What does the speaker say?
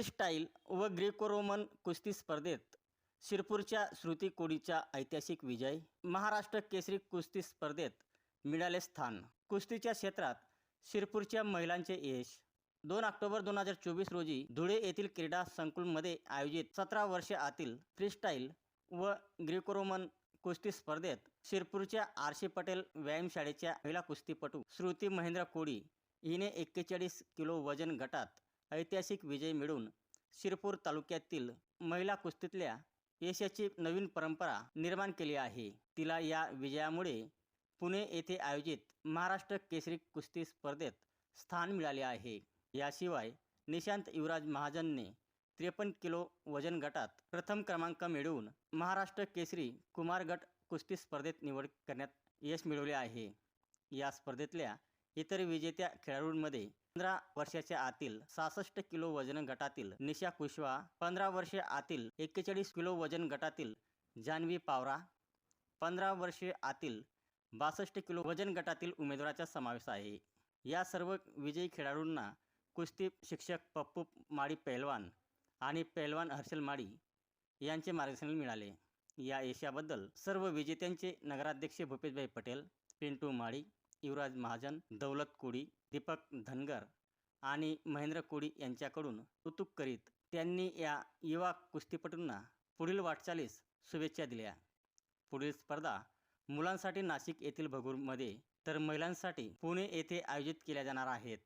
Freestyle व Greco Roman कुस्ती स्पर्धेत शिरपूरच्या श्रुती कोडीचा ऐतिहासिक विजय महाराष्ट्र केसरी कुस्ती स्पर्धेत मिळाले स्थान. कुस्तीच्या क्षेत्रात शिरपूरच्या महिलांचे यश. दोन ऑक्टोबर दोन हजार चोवीस रोजी धुळे येथील क्रीडा संकुलमध्ये आयोजित सतरा वर्षे आतील फ्रीस्टाईल व ग्रेको रोमन कुस्ती स्पर्धेत शिरपूरच्या आरशी पटेल व्यायामशाळेच्या महिला कुस्तीपटू श्रुती महेंद्र कोडी हिने एक्केचाळीस किलो वजन गटात ऐतिहासिक विजय मिळवून शिरपूर तालुक्यातील महिला कुस्तीतल्या यशाची नवीन परंपरा निर्माण केली आहे. तिला या विजयामुळे पुणे येथे आयोजित महाराष्ट्र केसरी कुस्ती स्पर्धेत स्थान मिळाले आहे. याशिवाय निशांत युवराज महाजनने त्रेपन्न किलो वजन गटात प्रथम क्रमांक मिळवून महाराष्ट्र केसरी कुमार गट कुस्ती स्पर्धेत निवड करण्यात यश मिळवले आहे. या स्पर्धेतल्या इतर विजेत्या खेळाडूंमध्ये पंधरा वर्षाच्या आतील सहासष्ट किलो वजन गटातील निशा कुशवा पंधरा वर्षे आतील एक्केचाळीस किलो वजन गटातील जान्हवी पावरा पंधरा वर्षे आतील बासष्ट किलो वजन गटातील उमेदवाराचा समावेश आहे. या सर्व विजयी खेळाडूंना कुस्ती शिक्षक पप्पू माळी पैलवान आणि पैलवान हर्षल माळी यांचे मार्गदर्शन मिळाले. या यशाबद्दल सर्व विजेत्यांचे नगराध्यक्ष भूपेशभाई पटेल पिंटू माळी युवराज महाजन दौलत कोळी दीपक धनगर आणि महेंद्र कोळी यांच्याकडून कौतुक करीत त्यांनी या युवा कुस्तीपटूंना पुढील वाटचालीस शुभेच्छा दिल्या. पुढील स्पर्धा मुलांसाठी नाशिक येथील भगूरमध्ये तर महिलांसाठी पुणे येथे आयोजित केल्या जाणार आहेत.